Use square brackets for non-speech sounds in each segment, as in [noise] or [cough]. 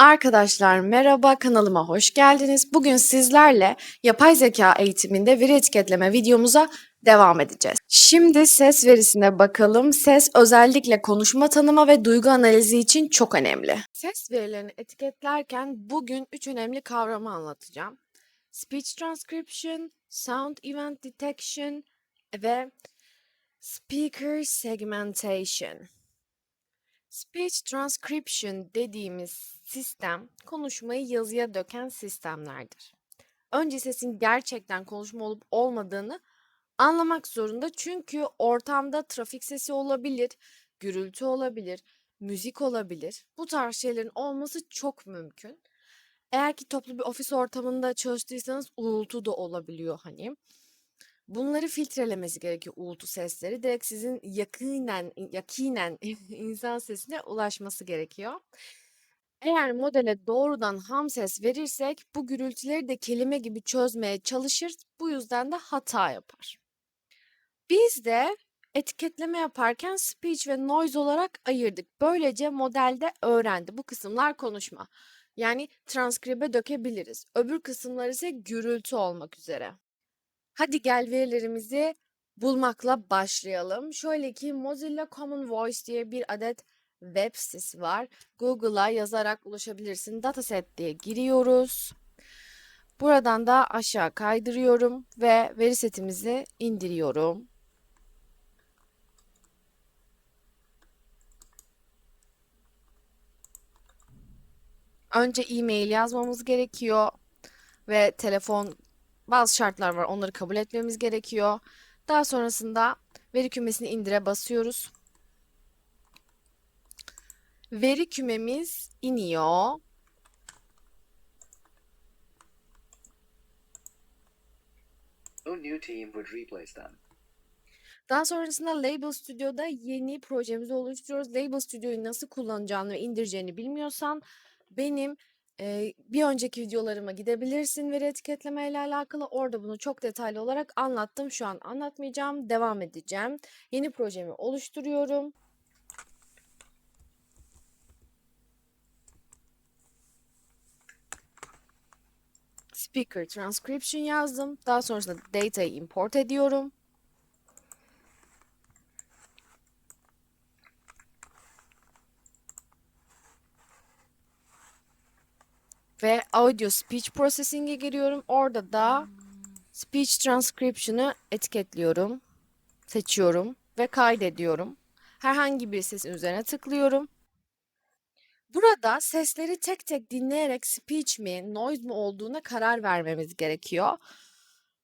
Arkadaşlar merhaba kanalıma hoş geldiniz. Bugün sizlerle yapay zeka eğitiminde veri etiketleme videomuza devam edeceğiz. Şimdi ses verisine bakalım. Ses özellikle konuşma tanıma ve duygu analizi için çok önemli. Ses verilerini etiketlerken bugün üç önemli kavramı anlatacağım. Speech transcription, sound event detection ve speaker segmentation. Speech transcription dediğimiz sistem konuşmayı yazıya döken sistemlerdir. Önce sesin gerçekten konuşma olup olmadığını anlamak zorunda çünkü ortamda trafik sesi olabilir, gürültü olabilir, müzik olabilir. Bu tarz şeylerin olması çok mümkün. Eğer ki toplu bir ofis ortamında çalıştıysanız uğultu da olabiliyor hani. Bunları filtrelemesi gerekiyor uğultu sesleri. Direkt sizin yakinen, yakinen [laughs] insan sesine ulaşması gerekiyor. Eğer modele doğrudan ham ses verirsek bu gürültüleri de kelime gibi çözmeye çalışır. Bu yüzden de hata yapar. Biz de etiketleme yaparken speech ve noise olarak ayırdık. Böylece modelde öğrendi. Bu kısımlar konuşma. Yani transkribe dökebiliriz. Öbür kısımlar ise gürültü olmak üzere. Hadi gel verilerimizi bulmakla başlayalım. Şöyle ki Mozilla Common Voice diye bir adet web sitesi var. Google'a yazarak ulaşabilirsin. Dataset diye giriyoruz. Buradan da aşağı kaydırıyorum ve veri setimizi indiriyorum. Önce e-mail yazmamız gerekiyor ve telefon bazı şartlar var. Onları kabul etmemiz gerekiyor. Daha sonrasında veri kümesini indire basıyoruz. Veri kümemiz iniyor. Daha sonrasında Label Studio'da yeni projemizi oluşturuyoruz. Label Studio'yu nasıl kullanacağını ve indireceğini bilmiyorsan benim e, bir önceki videolarıma gidebilirsin veri etiketleme ile alakalı. Orada bunu çok detaylı olarak anlattım. Şu an anlatmayacağım. Devam edeceğim. Yeni projemi oluşturuyorum. Speaker transcription yazdım. Daha sonrasında data'yı import ediyorum. Ve audio speech processing'e giriyorum. Orada da speech transcription'ı etiketliyorum. Seçiyorum ve kaydediyorum. Herhangi bir sesin üzerine tıklıyorum. Burada sesleri tek tek dinleyerek speech mi, noise mu olduğuna karar vermemiz gerekiyor.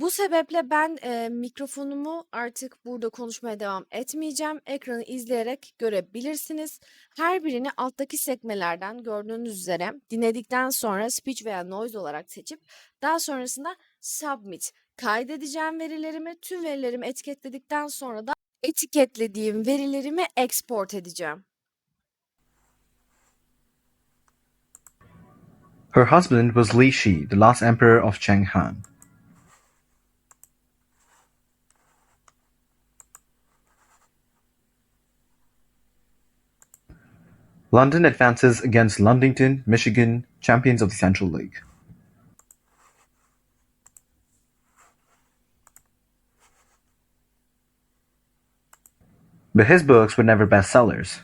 Bu sebeple ben e, mikrofonumu artık burada konuşmaya devam etmeyeceğim. Ekranı izleyerek görebilirsiniz. Her birini alttaki sekmelerden gördüğünüz üzere dinledikten sonra speech veya noise olarak seçip daha sonrasında submit kaydedeceğim verilerimi. Tüm verilerimi etiketledikten sonra da etiketlediğim verilerimi export edeceğim. Her husband was Li Shi, the last emperor of Cheng Han. London advances against Ludington, Michigan, champions of the Central League. But his books were never bestsellers.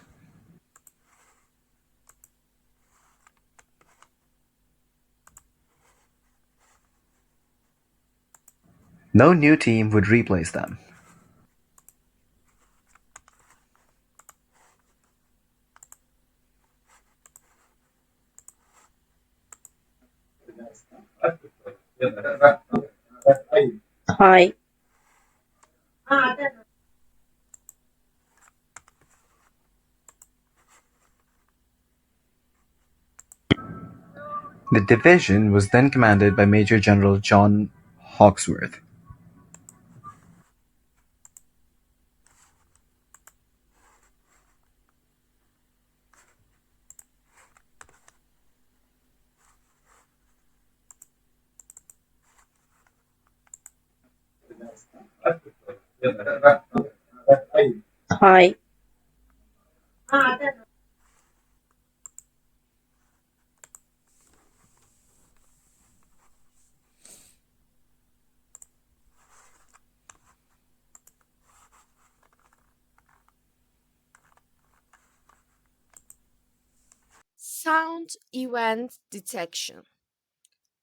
No new team would replace them. Hi. The division was then commanded by Major General John Hawksworth. হয় Sound event detection.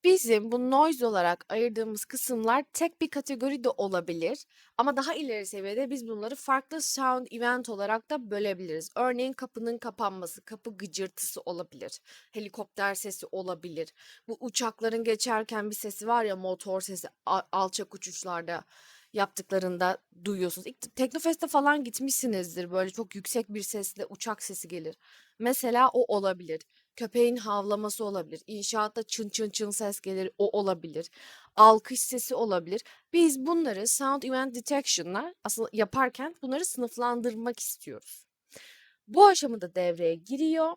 Bizim bu noise olarak ayırdığımız kısımlar tek bir kategori de olabilir ama daha ileri seviyede biz bunları farklı sound event olarak da bölebiliriz. Örneğin kapının kapanması, kapı gıcırtısı olabilir, helikopter sesi olabilir. Bu uçakların geçerken bir sesi var ya motor sesi a- alçak uçuşlarda yaptıklarında duyuyorsunuz. İlk Teknofest'e falan gitmişsinizdir böyle çok yüksek bir sesle uçak sesi gelir. Mesela o olabilir. Köpeğin havlaması olabilir. İnşaatta çın çın çın ses gelir. O olabilir. Alkış sesi olabilir. Biz bunları Sound Event Detection'la aslında yaparken bunları sınıflandırmak istiyoruz. Bu aşamada devreye giriyor.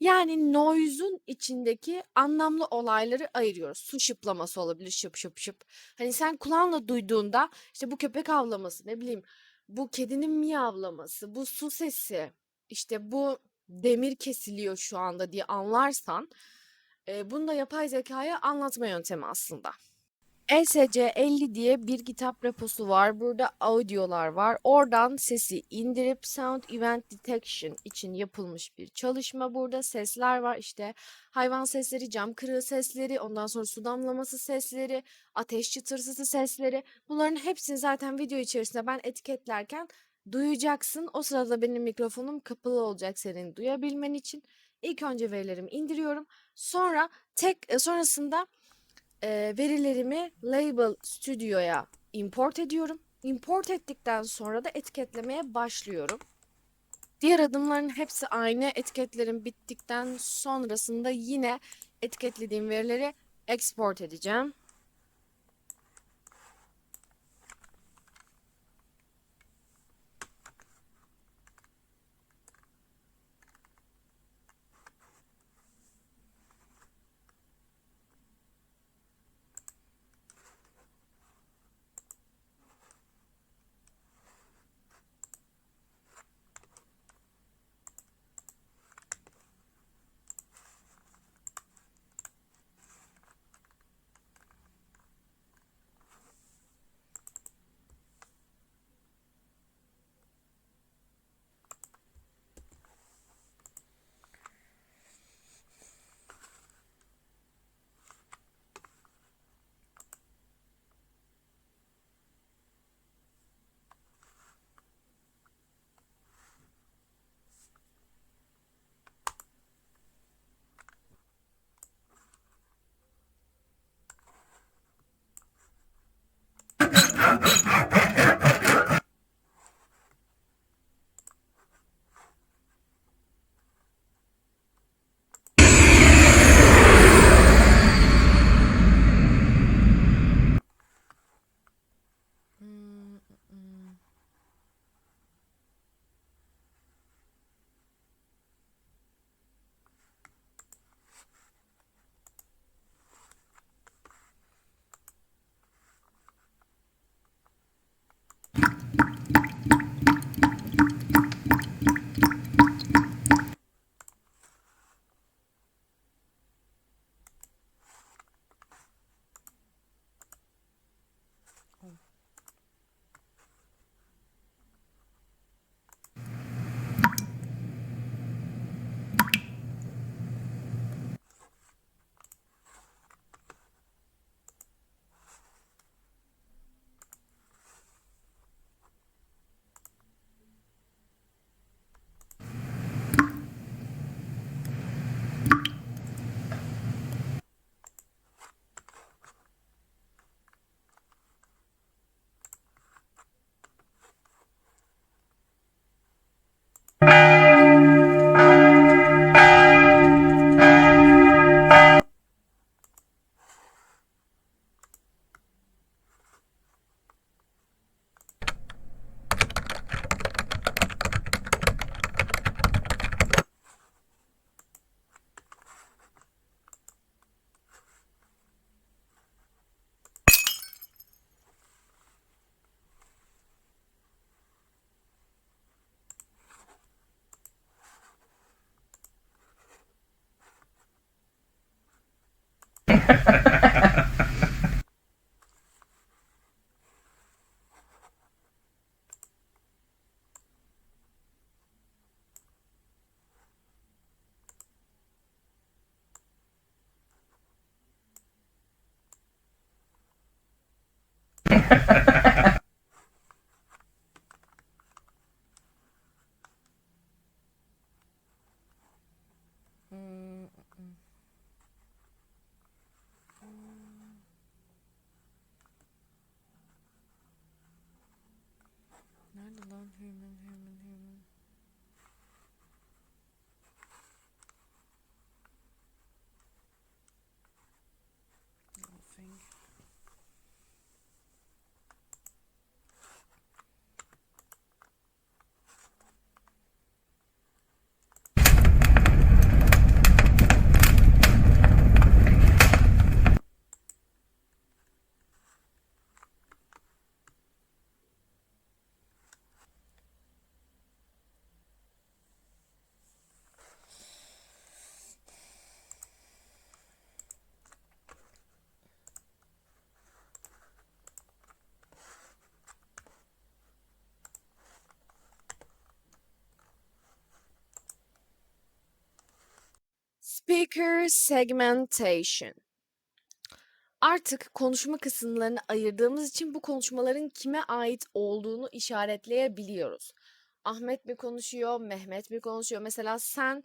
Yani noise'un içindeki anlamlı olayları ayırıyoruz. Su şıplaması olabilir şıp şıp şıp. Hani sen kulağınla duyduğunda işte bu köpek havlaması ne bileyim bu kedinin miyavlaması, bu su sesi, işte bu demir kesiliyor şu anda diye anlarsan e, bunu da yapay zekaya anlatma yöntemi aslında. ESC 50 diye bir kitap reposu var. Burada audiolar var. Oradan sesi indirip Sound Event Detection için yapılmış bir çalışma. Burada sesler var. İşte hayvan sesleri, cam kırığı sesleri, ondan sonra su damlaması sesleri, ateş çıtırtısı sesleri. Bunların hepsini zaten video içerisinde ben etiketlerken duyacaksın. O sırada benim mikrofonum kapalı olacak senin duyabilmen için. İlk önce verilerimi indiriyorum. Sonra tek e, sonrasında e, verilerimi Label Studio'ya import ediyorum. Import ettikten sonra da etiketlemeye başlıyorum. Diğer adımların hepsi aynı. Etiketlerim bittikten sonrasında yine etiketlediğim verileri export edeceğim. the lone human human. Speaker segmentation. Artık konuşma kısımlarını ayırdığımız için bu konuşmaların kime ait olduğunu işaretleyebiliyoruz. Ahmet mi konuşuyor, Mehmet mi konuşuyor? Mesela sen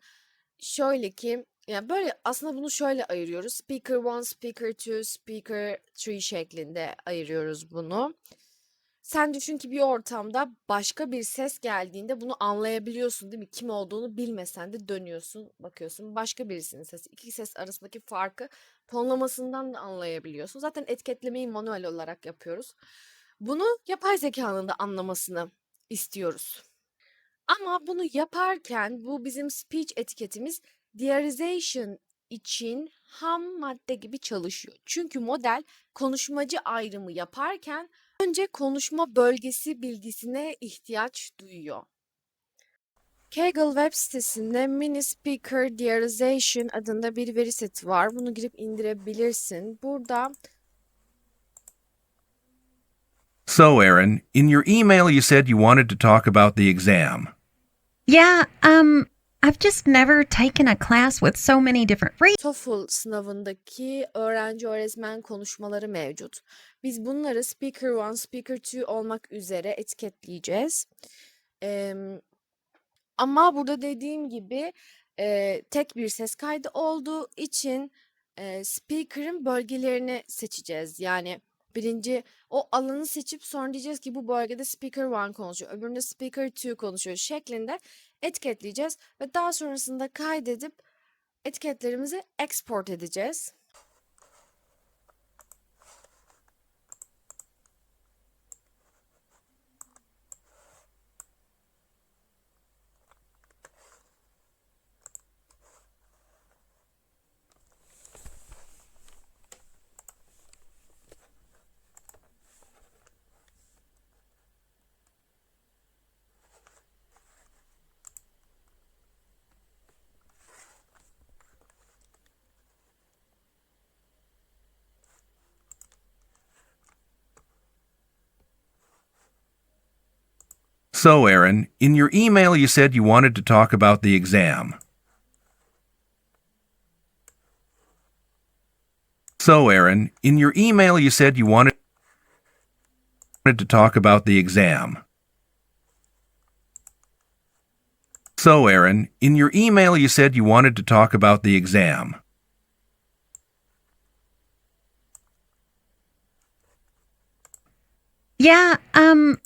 şöyle ki, yani böyle aslında bunu şöyle ayırıyoruz. Speaker 1, Speaker 2, Speaker 3 şeklinde ayırıyoruz bunu. Sen düşün ki bir ortamda başka bir ses geldiğinde bunu anlayabiliyorsun değil mi? Kim olduğunu bilmesen de dönüyorsun, bakıyorsun başka birisinin sesi. İki ses arasındaki farkı tonlamasından da anlayabiliyorsun. Zaten etiketlemeyi manuel olarak yapıyoruz. Bunu yapay zekanın da anlamasını istiyoruz. Ama bunu yaparken bu bizim speech etiketimiz dearization için ham madde gibi çalışıyor. Çünkü model konuşmacı ayrımı yaparken önce konuşma bölgesi bilgisine ihtiyaç duyuyor. Kaggle web sitesinde Mini Speaker Dearization adında bir veri seti var. Bunu girip indirebilirsin. Burada So, Aaron, in your email you said you wanted to talk about the exam. Yeah, um, I've just never taken a class with so many different. TOEFL sınavındaki öğrenci öğretmen konuşmaları mevcut. Biz bunları Speaker 1, Speaker 2 olmak üzere etiketleyeceğiz. Em, ama burada dediğim gibi e, tek bir ses kaydı olduğu için e, speaker'ın bölgelerini seçeceğiz. Yani birinci o alanı seçip sonra diyeceğiz ki bu bölgede speaker 1 konuşuyor, öbüründe speaker 2 konuşuyor şeklinde etiketleyeceğiz ve daha sonrasında kaydedip etiketlerimizi export edeceğiz. So, Aaron, in your email you said you wanted to talk about the exam. So, Aaron, in your email you said you wanted to talk about the exam. So, Aaron, in your email you said you wanted to talk about the exam. Yeah, um,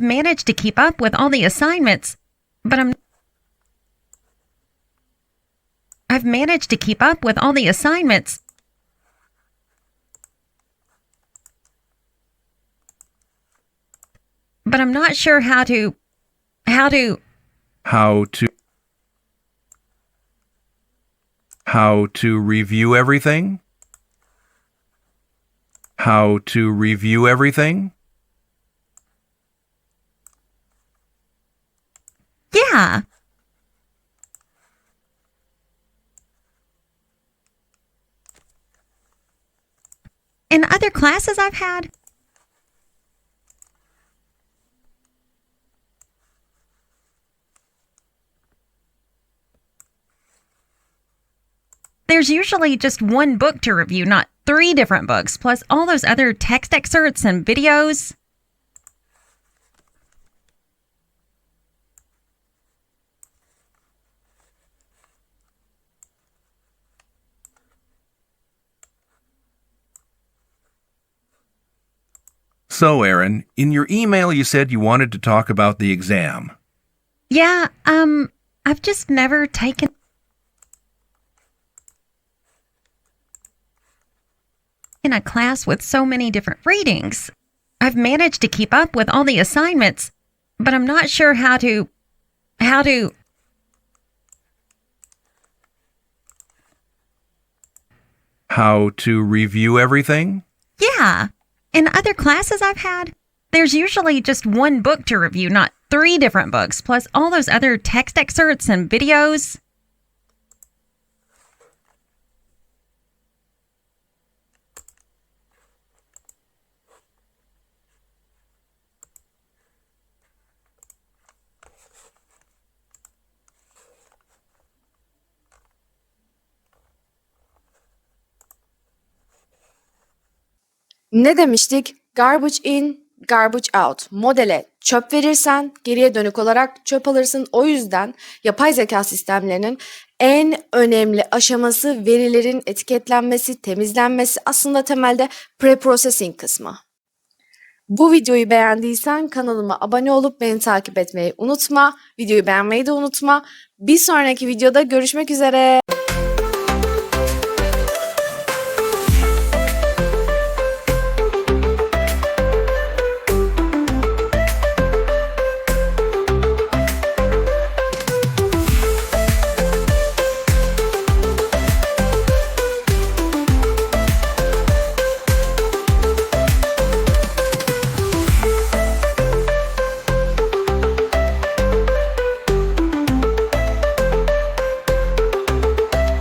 I've managed to keep up with all the assignments, but I'm I've managed to keep up with all the assignments, but I'm not sure how to how to How to How to review everything? How to review everything? Yeah. In other classes I've had, there's usually just one book to review, not three different books, plus all those other text excerpts and videos. So, Aaron, in your email you said you wanted to talk about the exam. Yeah, um, I've just never taken in a class with so many different readings. I've managed to keep up with all the assignments, but I'm not sure how to how to How to review everything? Yeah. In other classes I've had, there's usually just one book to review, not three different books, plus all those other text excerpts and videos. Ne demiştik? Garbage in, garbage out. Modele çöp verirsen geriye dönük olarak çöp alırsın. O yüzden yapay zeka sistemlerinin en önemli aşaması verilerin etiketlenmesi, temizlenmesi aslında temelde pre-processing kısmı. Bu videoyu beğendiysen kanalıma abone olup beni takip etmeyi unutma. Videoyu beğenmeyi de unutma. Bir sonraki videoda görüşmek üzere.